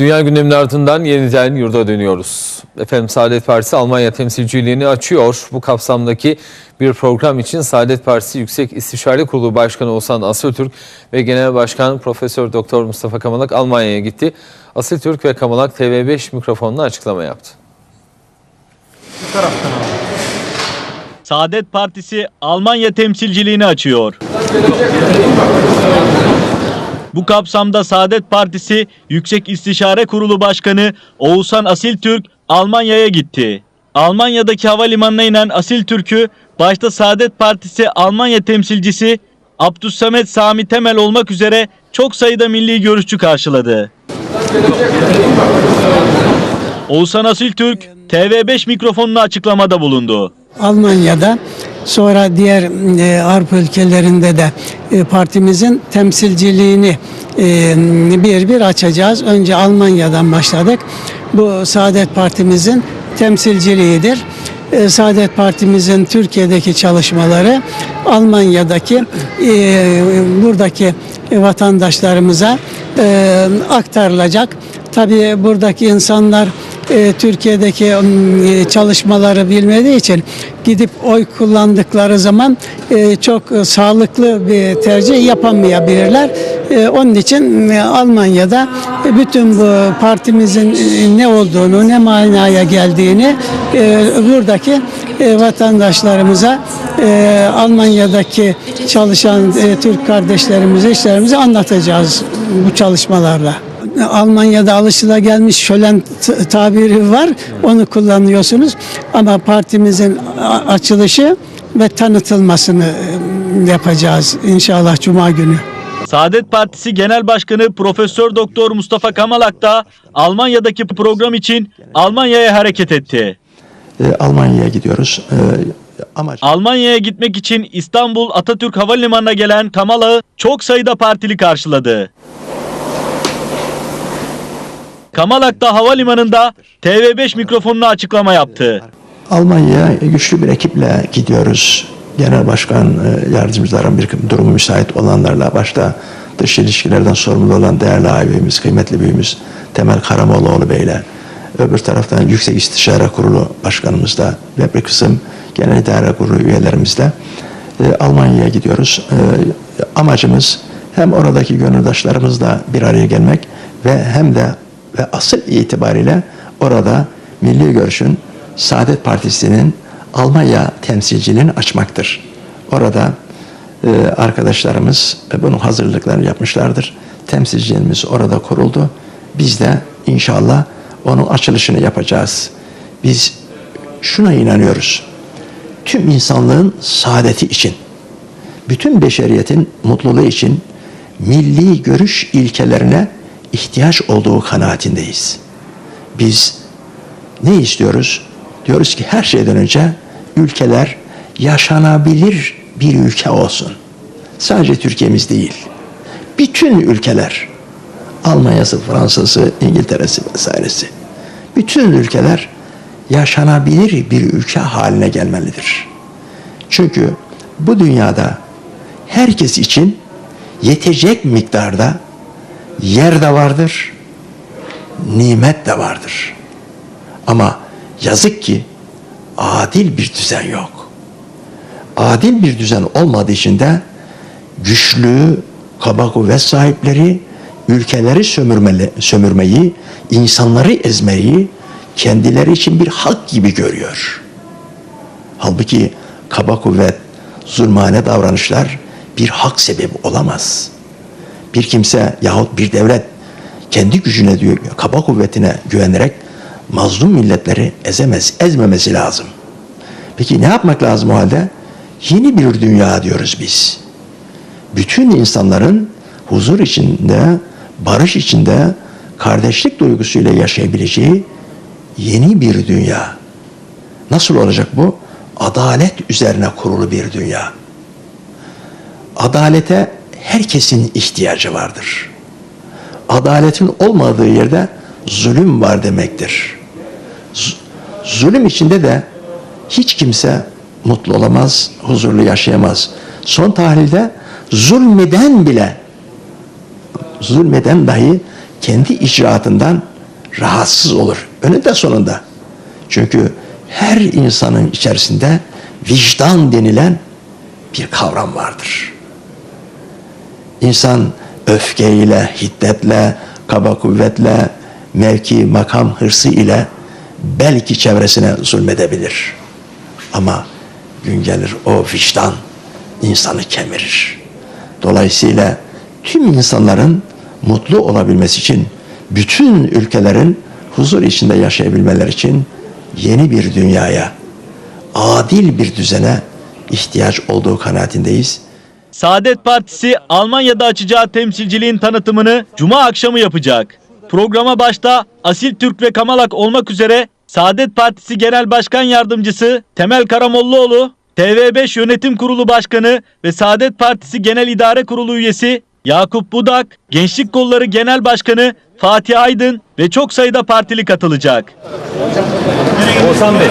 Dünya gündeminin ardından yeniden yurda dönüyoruz. Efendim Saadet Partisi Almanya temsilciliğini açıyor. Bu kapsamdaki bir program için Saadet Partisi Yüksek İstişare Kurulu Başkanı Oğuzhan Asıltürk ve Genel Başkan Profesör Doktor Mustafa Kamalak Almanya'ya gitti. Asıltürk ve Kamalak TV5 mikrofonuna açıklama yaptı. Saadet Partisi Almanya temsilciliğini açıyor. Bu kapsamda Saadet Partisi Yüksek İstişare Kurulu Başkanı Oğuzhan Asiltürk Almanya'ya gitti. Almanya'daki havalimanına inen Asiltürk'ü başta Saadet Partisi Almanya temsilcisi Abdüssamet Sami Temel olmak üzere çok sayıda milli görüşçü karşıladı. Oğuzhan Asiltürk TV5 mikrofonuna açıklamada bulundu. Almanya'da sonra diğer e, Avrupa ülkelerinde de e, partimizin temsilciliğini e, bir bir açacağız. Önce Almanya'dan başladık. Bu Saadet Partimizin temsilciliğidir. E, Saadet Partimizin Türkiye'deki çalışmaları Almanya'daki e, buradaki vatandaşlarımıza e, aktarılacak. Tabii buradaki insanlar e, Türkiye'deki e, çalışmaları bilmediği için gidip oy kullandıkları zaman e, çok e, sağlıklı bir tercih yapamayabilirler. E, onun için e, Almanya'da e, bütün bu partimizin e, ne olduğunu, ne manaya geldiğini e, buradaki e, vatandaşlarımıza e, Almanya'daki çalışan e, Türk kardeşlerimize, işlerimizi anlatacağız bu çalışmalarla. Almanya'da alışılagelmiş şölen t- tabiri var. Onu kullanıyorsunuz. Ama partimizin açılışı ve tanıtılmasını yapacağız inşallah Cuma günü. Saadet Partisi Genel Başkanı Profesör Doktor Mustafa Kamalak da Almanya'daki program için Almanya'ya hareket etti. E, Almanya'ya gidiyoruz. E, amaç Almanya'ya gitmek için İstanbul Atatürk Havalimanı'na gelen Kamalak'ı çok sayıda partili karşıladı. Kamalak da havalimanında TV5 mikrofonuna açıklama yaptı. Almanya'ya güçlü bir ekiple gidiyoruz. Genel başkan e, yardımcıların bir durumu müsait olanlarla başta dış ilişkilerden sorumlu olan değerli abimiz, kıymetli büyüğümüz Temel Karamollaoğlu Bey'le öbür taraftan Yüksek İstişare Kurulu Başkanımız da ve bir kısım Genel İdare Kurulu üyelerimizle e, Almanya'ya gidiyoruz. E, amacımız hem oradaki gönüldaşlarımızla bir araya gelmek ve hem de ve asıl itibariyle orada Milli Görüş'ün Saadet Partisi'nin Almanya temsilciliğini açmaktır. Orada e, arkadaşlarımız e, bunun hazırlıklarını yapmışlardır. Temsilciliğimiz orada kuruldu. Biz de inşallah onun açılışını yapacağız. Biz şuna inanıyoruz. Tüm insanlığın saadeti için, bütün beşeriyetin mutluluğu için milli görüş ilkelerine ihtiyaç olduğu kanaatindeyiz. Biz ne istiyoruz? Diyoruz ki her şeyden önce ülkeler yaşanabilir bir ülke olsun. Sadece Türkiye'miz değil. Bütün ülkeler Almanya'sı, Fransa'sı, İngiltere'si vesairesi. Bütün ülkeler yaşanabilir bir ülke haline gelmelidir. Çünkü bu dünyada herkes için yetecek miktarda yer de vardır, nimet de vardır. Ama yazık ki adil bir düzen yok. Adil bir düzen olmadığı için de güçlü, kaba kuvvet sahipleri ülkeleri sömürmeli, sömürmeyi, insanları ezmeyi kendileri için bir hak gibi görüyor. Halbuki kaba kuvvet, zulmane davranışlar bir hak sebebi olamaz. Bir kimse yahut bir devlet kendi gücüne diyor, kaba kuvvetine güvenerek mazlum milletleri ezemez, ezmemesi lazım. Peki ne yapmak lazım o halde? Yeni bir dünya diyoruz biz. Bütün insanların huzur içinde, barış içinde, kardeşlik duygusuyla yaşayabileceği yeni bir dünya. Nasıl olacak bu? Adalet üzerine kurulu bir dünya. Adalete herkesin ihtiyacı vardır. Adaletin olmadığı yerde zulüm var demektir. Zulüm içinde de hiç kimse mutlu olamaz, huzurlu yaşayamaz. Son tahlilde zulmeden bile zulmeden dahi kendi icraatından rahatsız olur. Önünde sonunda. Çünkü her insanın içerisinde vicdan denilen bir kavram vardır. İnsan öfkeyle, hiddetle, kaba kuvvetle, mevki, makam hırsı ile belki çevresine zulmedebilir. Ama gün gelir o vicdan insanı kemirir. Dolayısıyla tüm insanların mutlu olabilmesi için, bütün ülkelerin huzur içinde yaşayabilmeleri için yeni bir dünyaya, adil bir düzene ihtiyaç olduğu kanaatindeyiz. Saadet Partisi Almanya'da açacağı temsilciliğin tanıtımını Cuma akşamı yapacak. Programa başta Asil Türk ve Kamalak olmak üzere Saadet Partisi Genel Başkan Yardımcısı Temel Karamollaoğlu, TV5 Yönetim Kurulu Başkanı ve Saadet Partisi Genel İdare Kurulu üyesi Yakup Budak, Gençlik Kolları Genel Başkanı Fatih Aydın ve çok sayıda partili katılacak. Oğuzhan Bey.